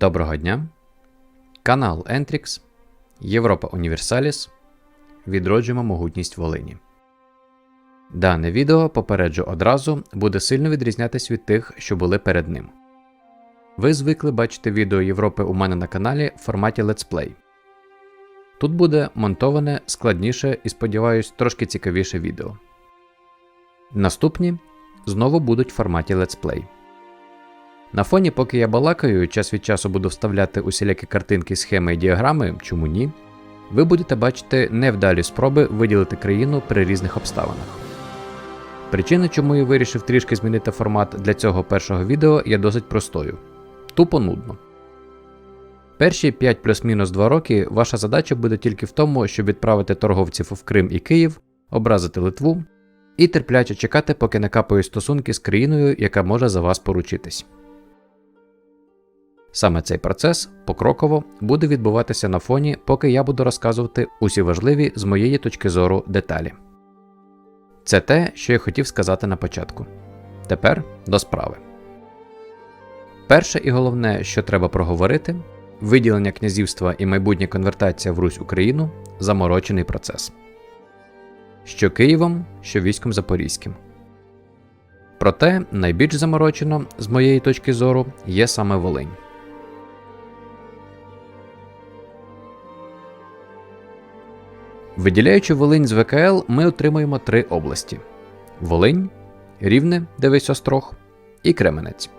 Доброго дня! Канал Entrix, Європа Універсаліс. Відроджуємо могутність Волині. Дане відео, попереджу одразу, буде сильно відрізнятись від тих, що були перед ним. Ви звикли бачити відео Європи у мене на каналі в форматі летсплей. Тут буде монтоване складніше і, сподіваюсь, трошки цікавіше відео. Наступні знову будуть в форматі летсплей. На фоні, поки я балакаю, час від часу буду вставляти усілякі картинки, схеми і діаграми, чому ні, ви будете бачити невдалі спроби виділити країну при різних обставинах. Причина, чому я вирішив трішки змінити формат для цього першого відео, є досить простою тупо нудно. Перші 5 плюс-мінус 2 роки ваша задача буде тільки в тому, щоб відправити торговців в Крим і Київ, образити Литву і терпляче чекати, поки не капають стосунки з країною, яка може за вас поручитись. Саме цей процес покроково буде відбуватися на фоні, поки я буду розказувати усі важливі з моєї точки зору деталі. Це те, що я хотів сказати на початку. Тепер до справи. Перше і головне, що треба проговорити, виділення князівства і майбутня конвертація в Русь Україну заморочений процес. Що Києвом, що військом Запорізьким. Проте найбільш заморочено, з моєї точки зору, є саме Волинь. Виділяючи Волинь з ВКЛ, ми отримуємо три області: Волинь, Рівне, де весь острог, і Кременець.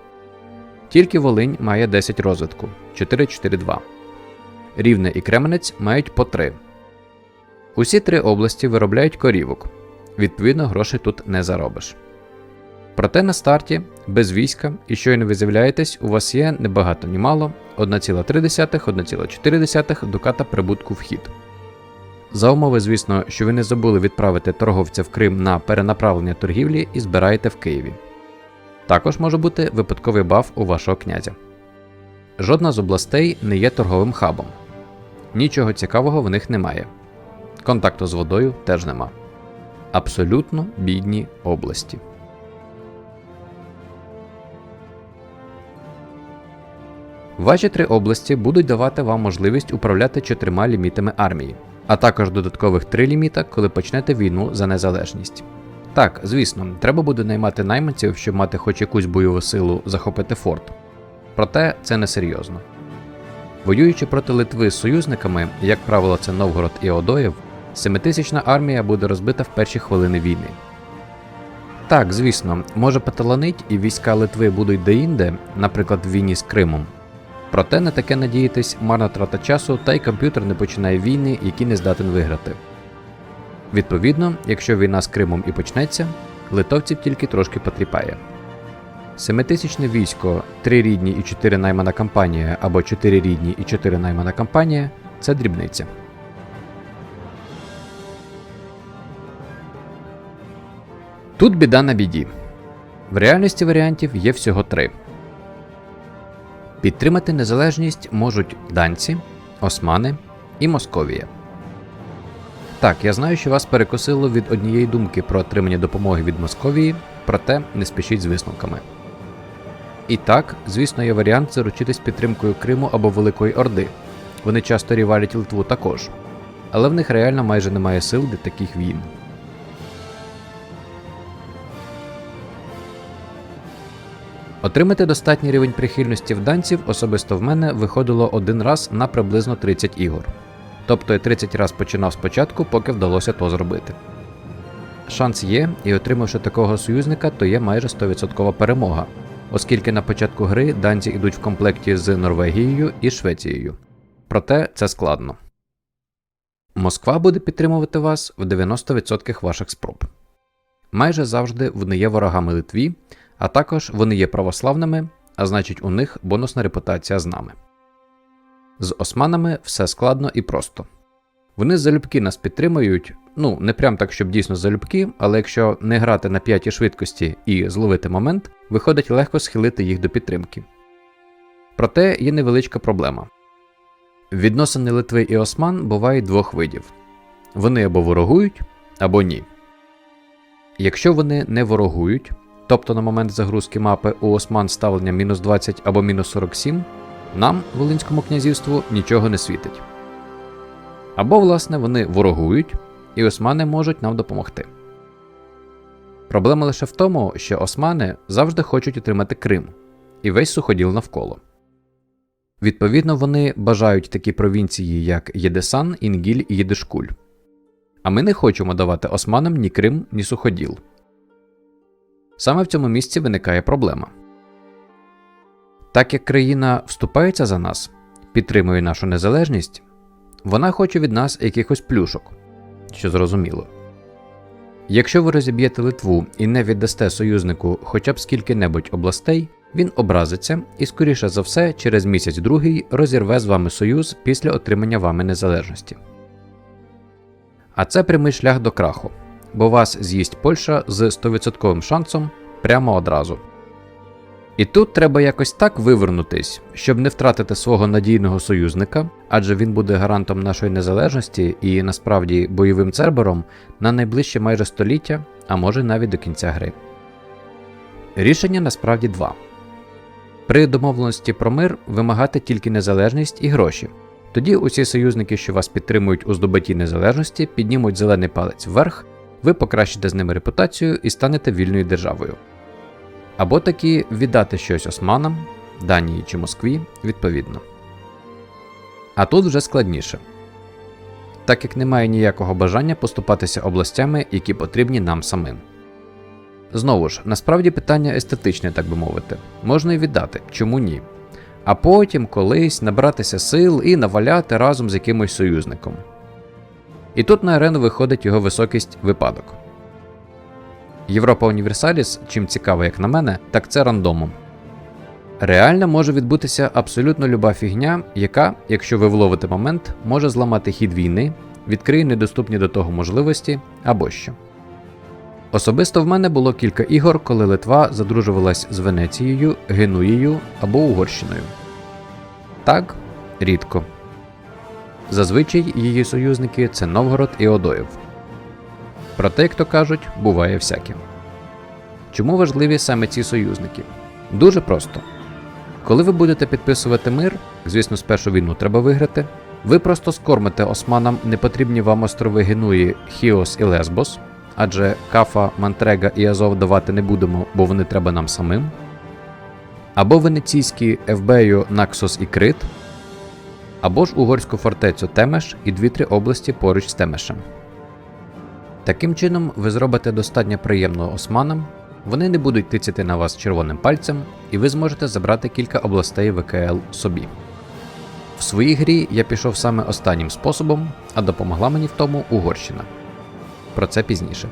Тільки Волинь має 10 розвитку 4-4-2. Рівне і Кременець мають по 3. Усі три області виробляють корівок. Відповідно, грошей тут не заробиш. Проте на старті, без війська, і щойно ви з'являєтесь, у вас є небагато ні мало 1,3-1,4 дуката прибутку вхід. За умови, звісно, що ви не забули відправити торговця в Крим на перенаправлення торгівлі і збираєте в Києві. Також може бути випадковий баф у вашого князя. Жодна з областей не є торговим хабом. Нічого цікавого в них немає. Контакту з водою теж нема. Абсолютно бідні області. Ваші три області будуть давати вам можливість управляти чотирма лімітами армії, а також додаткових три ліміта, коли почнете війну за незалежність. Так, звісно, треба буде наймати найманців, щоб мати хоч якусь бойову силу захопити форт. Проте це не серйозно. Воюючи проти Литви з союзниками, як правило, це Новгород і Одоєв, семитисячна армія буде розбита в перші хвилини війни. Так, звісно, може поталанить і війська Литви будуть деінде, наприклад, в війні з Кримом. Проте не таке надіятись марна трата часу, та й комп'ютер не починає війни, які не здатен виграти. Відповідно, якщо війна з Кримом і почнеться, литовців тільки трошки потріпає. Семитисячне військо, три рідні і чотири наймана кампанія або чотири рідні і чотири наймана кампанія це дрібниця. Тут біда на біді. В реальності варіантів є всього три. Підтримати незалежність можуть данці, османи і Московія. Так, я знаю, що вас перекосило від однієї думки про отримання допомоги від Московії, проте не спішіть з висновками. І так, звісно, є варіант заручитись підтримкою Криму або Великої Орди. Вони часто рівалять Литву також, але в них реально майже немає сил для таких війн. Отримати достатній рівень прихильності в данців особисто в мене виходило один раз на приблизно 30 ігор. Тобто я 30 раз починав спочатку, поки вдалося то зробити. Шанс є, і отримавши такого союзника, то є майже 100% перемога, оскільки на початку гри данці йдуть в комплекті з Норвегією і Швецією. Проте це складно. Москва буде підтримувати вас в 90% ваших спроб. Майже завжди вони є ворогами Литві, а також вони є православними, а значить у них бонусна репутація з нами. З османами все складно і просто. Вони залюбки нас підтримують, ну не прям так, щоб дійсно залюбки, але якщо не грати на п'ятій швидкості і зловити момент, виходить легко схилити їх до підтримки. Проте є невеличка проблема. Відносини Литви і Осман бувають двох видів вони або ворогують, або ні. Якщо вони не ворогують, тобто на момент загрузки мапи у Осман ставлення мінус 20 або мінус 47, нам, Волинському князівству, нічого не світить. Або, власне, вони ворогують, і османи можуть нам допомогти. Проблема лише в тому, що османи завжди хочуть отримати Крим і весь суходіл навколо. Відповідно, вони бажають такі провінції, як Єдесан, Інгіль і Єдишкуль. А ми не хочемо давати османам ні Крим, ні суходіл. Саме в цьому місці виникає проблема. Так як країна вступається за нас, підтримує нашу незалежність, вона хоче від нас якихось плюшок, що зрозуміло. Якщо ви розіб'єте Литву і не віддасте союзнику хоча б скільки-небудь областей, він образиться і, скоріше за все, через місяць другий розірве з вами союз після отримання вами незалежності. А це прямий шлях до краху, бо вас з'їсть Польща з 100% шансом прямо одразу. І тут треба якось так вивернутись, щоб не втратити свого надійного союзника, адже він буде гарантом нашої незалежності і насправді бойовим цербером на найближче майже століття, а може навіть до кінця гри. Рішення насправді два. При домовленості про мир вимагати тільки незалежність і гроші. Тоді усі союзники, що вас підтримують у здобутті незалежності, піднімуть зелений палець вверх, ви покращите з ними репутацію і станете вільною державою. Або таки віддати щось османам, Данії чи Москві відповідно. А тут вже складніше. Так як немає ніякого бажання поступатися областями, які потрібні нам самим. Знову ж, насправді питання естетичне, так би мовити, можна і віддати, чому ні. А потім колись набратися сил і наваляти разом з якимось союзником. І тут на арену виходить його високість випадок. Європа Універсаліс, чим цікаво, як на мене, так це рандомом. Реально може відбутися абсолютно люба фігня, яка, якщо ви вловите момент, може зламати хід війни, відкриє недоступні до того можливості або що. Особисто в мене було кілька ігор, коли Литва задружувалась з Венецією, Генуєю або Угорщиною. Так, рідко. Зазвичай її союзники це Новгород і Одоїв. Проте, як то кажуть, буває всяке. Чому важливі саме ці союзники? Дуже просто. Коли ви будете підписувати мир, звісно, спершу війну треба виграти, ви просто скормите османам непотрібні вам острови Генуї, Хіос і Лесбос, адже Кафа, Мантрега і Азов давати не будемо, бо вони треба нам самим. Або венеційські Евбею, Наксос і Крит, або ж угорську фортецю Темеш і дві-три області поруч з Темешем. Таким чином, ви зробите достатньо приємного османам, вони не будуть тицяти на вас червоним пальцем, і ви зможете забрати кілька областей ВКЛ собі. В своїй грі я пішов саме останнім способом, а допомогла мені в тому Угорщина. Про це пізніше.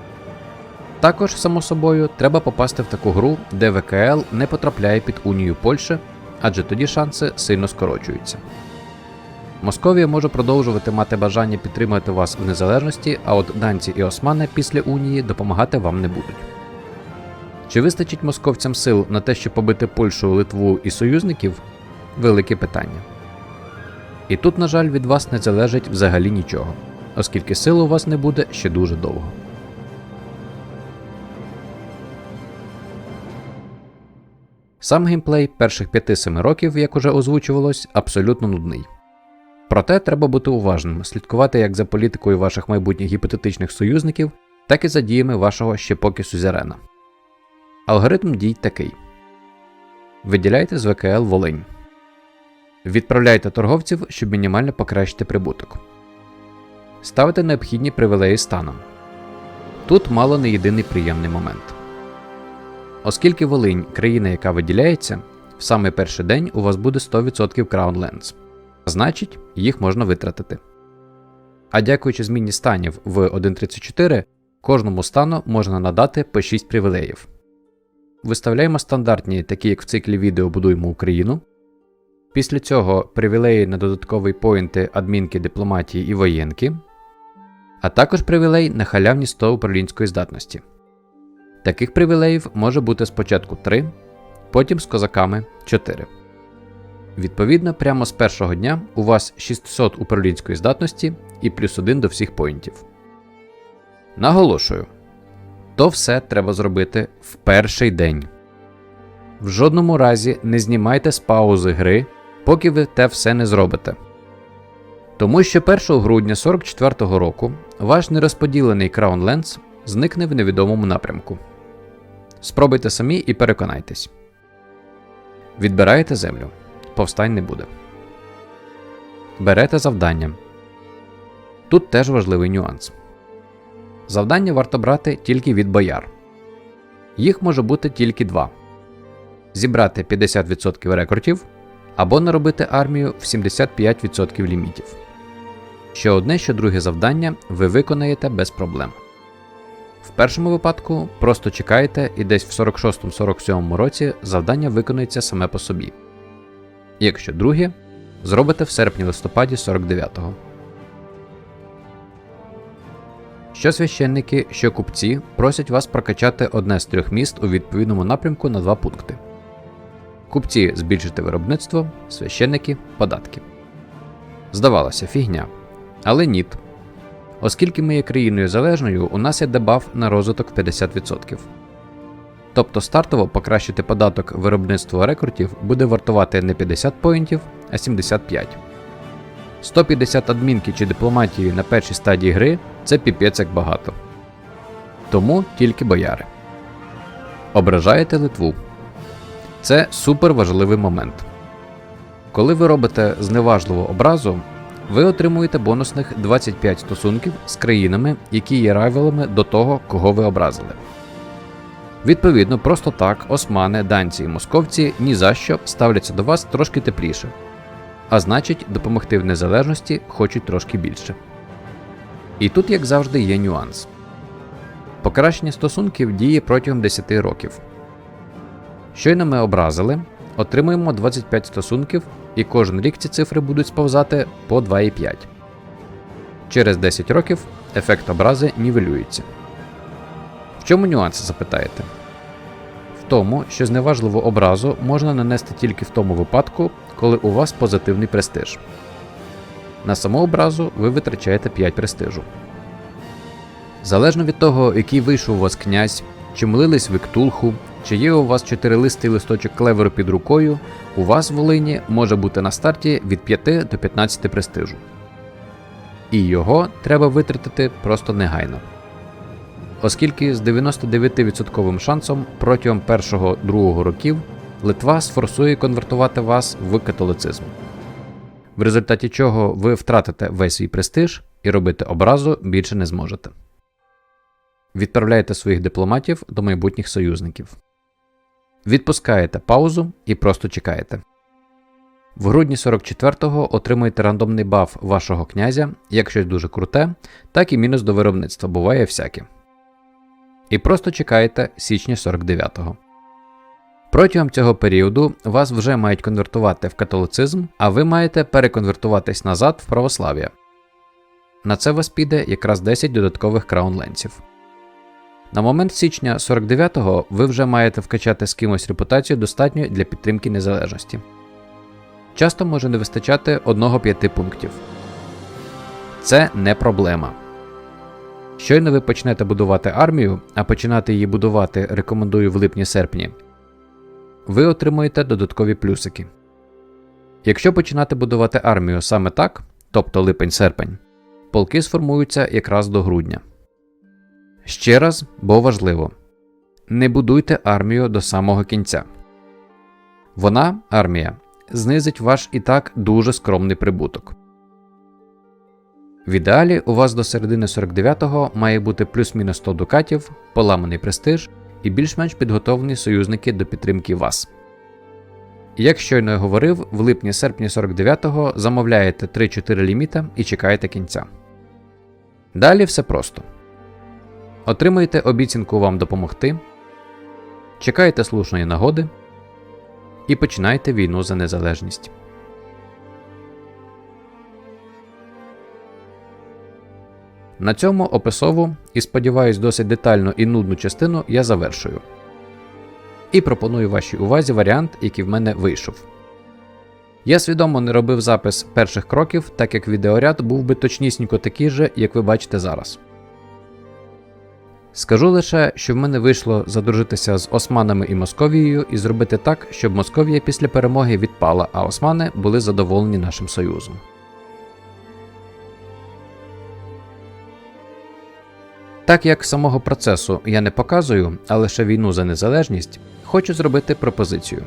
Також, само собою, треба попасти в таку гру, де ВКЛ не потрапляє під Унію Польщі, адже тоді шанси сильно скорочуються. Московія може продовжувати мати бажання підтримати вас в незалежності, а от данці і османи після Унії допомагати вам не будуть. Чи вистачить московцям сил на те, щоб побити Польщу, Литву і союзників? Велике питання. І тут, на жаль, від вас не залежить взагалі нічого, оскільки сил у вас не буде ще дуже довго. Сам геймплей перших 5-7 років, як уже озвучувалось, абсолютно нудний. Проте треба бути уважним, слідкувати як за політикою ваших майбутніх гіпотетичних союзників, так і за діями вашого ще поки сюзерена. Алгоритм дій такий: виділяйте з ВКЛ Волинь. Відправляйте торговців, щоб мінімально покращити прибуток. Ставте необхідні привілеї станом. Тут мало не єдиний приємний момент. Оскільки Волинь країна, яка виділяється, в самий перший день у вас буде 100% Crown Lands. Значить, їх можна витратити. А дякуючи зміні станів в 1.34, кожному стану можна надати по 6 привілеїв. Виставляємо стандартні, такі як в циклі відео будуємо Україну. Після цього привілеї на додаткові поінти адмінки дипломатії і воєнки, а також привілей на халявні 100 управлінської здатності. Таких привілеїв може бути спочатку 3, потім з козаками 4. Відповідно, прямо з першого дня у вас 600 управлінської здатності і плюс 1 до всіх поінтів. Наголошую, то все треба зробити в перший день. В жодному разі не знімайте з паузи гри, поки ви те все не зробите. Тому що 1 грудня 44-го року ваш нерозподілений Crown Lens зникне в невідомому напрямку. Спробуйте самі і переконайтесь. Відбираєте землю. Повстань не буде. Берете завдання. Тут теж важливий нюанс. Завдання варто брати тільки від бояр. Їх може бути тільки два: зібрати 50% рекордів або наробити армію в 75% лімітів. Що одне, що друге завдання ви виконаєте без проблем. В першому випадку просто чекаєте і десь в 46-47 році завдання виконується саме по собі. Якщо друге, зробите в серпні-листопаді 49-го. Що священники, що купці просять вас прокачати одне з трьох міст у відповідному напрямку на два пункти. Купці збільшити виробництво, священники податки. Здавалося, фігня. Але ніт. Оскільки ми є країною залежною, у нас є дебаф на розвиток 50%. Тобто стартово покращити податок виробництва рекордів буде вартувати не 50 поінтів, а 75. 150 адмінки чи дипломатії на першій стадії гри це піпець як багато. Тому тільки бояри. Ображаєте Литву. Це супер важливий момент. Коли ви робите зневажливу образу, ви отримуєте бонусних 25 стосунків з країнами, які є райвелами до того, кого ви образили. Відповідно, просто так османи, данці і московці ні за що ставляться до вас трошки тепліше, а значить, допомогти в незалежності хочуть трошки більше. І тут, як завжди, є нюанс. Покращення стосунків діє протягом 10 років. Щойно ми образили, отримуємо 25 стосунків, і кожен рік ці цифри будуть сповзати по 2,5. Через 10 років ефект образи нівелюється. Чому нюанс, запитаєте? В тому, що зневажливу образу можна нанести тільки в тому випадку, коли у вас позитивний престиж. На саму образу ви витрачаєте 5 престижу. Залежно від того, який вийшов у вас князь, чи молились ви ктулху, чи є у вас чотирилистий листочок клеверу під рукою, у вас в Волині може бути на старті від 5 до 15 престижу. І його треба витратити просто негайно. Оскільки з 99% шансом протягом першого-другого років Литва сфорсує конвертувати вас в католицизм, в результаті чого ви втратите весь свій престиж і робити образу більше не зможете. Відправляєте своїх дипломатів до майбутніх союзників. Відпускаєте паузу і просто чекаєте. В грудні 44-го отримуєте рандомний баф вашого князя, як щось дуже круте, так і мінус до виробництва буває всяке. І просто чекаєте січня 49-го. Протягом цього періоду вас вже мають конвертувати в католицизм, а ви маєте переконвертуватись назад в православ'я. На це вас піде якраз 10 додаткових краунленсів. На момент січня 49-го ви вже маєте вкачати з кимось репутацію достатньо для підтримки незалежності. Часто може не вистачати 1-5 пунктів. Це не проблема. Щойно ви почнете будувати армію, а починати її будувати рекомендую в липні-серпні, ви отримуєте додаткові плюсики. Якщо починати будувати армію саме так, тобто липень-серпень, полки сформуються якраз до грудня. Ще раз, бо важливо не будуйте армію до самого кінця. Вона, армія, знизить ваш і так дуже скромний прибуток. В ідеалі у вас до середини 49-го має бути плюс-мінус 100 дукатів, поламаний престиж і більш-менш підготовлені союзники до підтримки вас. Як щойно я говорив, в липні-серпні 49-го замовляєте 3-4 ліміта і чекаєте кінця. Далі все просто. Отримуєте обіцянку вам допомогти, чекаєте слушної нагоди і починаєте війну за незалежність. На цьому описову і сподіваюсь досить детальну і нудну частину я завершую. І пропоную вашій увазі варіант, який в мене вийшов. Я свідомо не робив запис перших кроків, так як відеоряд був би точнісінько такий же, як ви бачите зараз. Скажу лише, що в мене вийшло задружитися з Османами і Московією і зробити так, щоб Московія після перемоги відпала, а Османи були задоволені нашим союзом. Так як самого процесу я не показую, а лише війну за незалежність, хочу зробити пропозицію.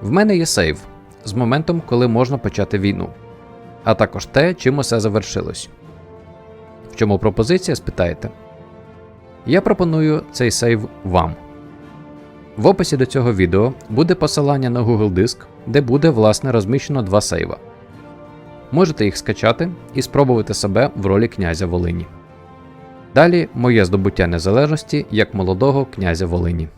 В мене є сейв з моментом, коли можна почати війну, а також те, чим усе завершилось. В чому пропозиція, спитаєте? Я пропоную цей сейв вам. В описі до цього відео буде посилання на Google Диск, де буде власне розміщено два сейва. Можете їх скачати і спробувати себе в ролі князя Волині. Далі моє здобуття незалежності як молодого князя Волині.